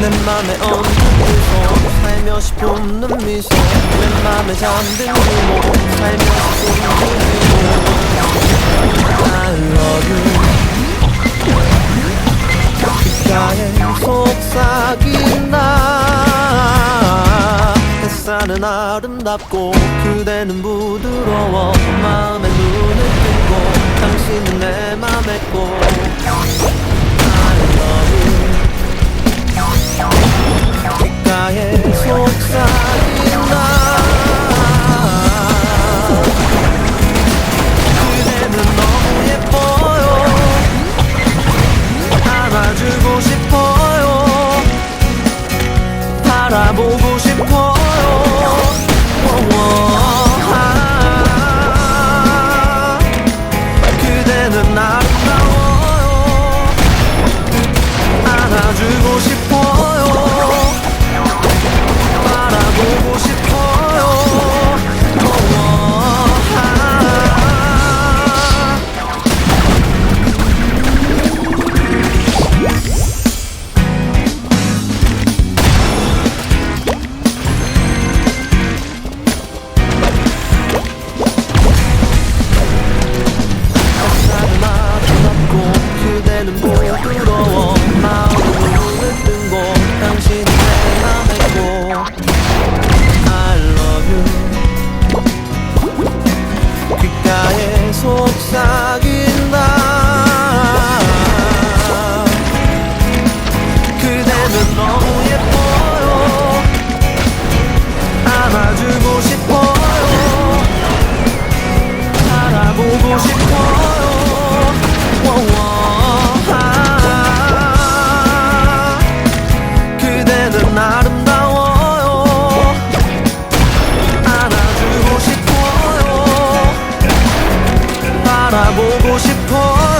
내 맘에 얹은 미소 살며시 뿜는 미소. 내 맘에 잠든 유모 살며시 뿜는 유모 I love you 귓가에 속삭인 나 햇살은 아름답고 그대는 부드러워 바라보고 싶어 보고 싶어.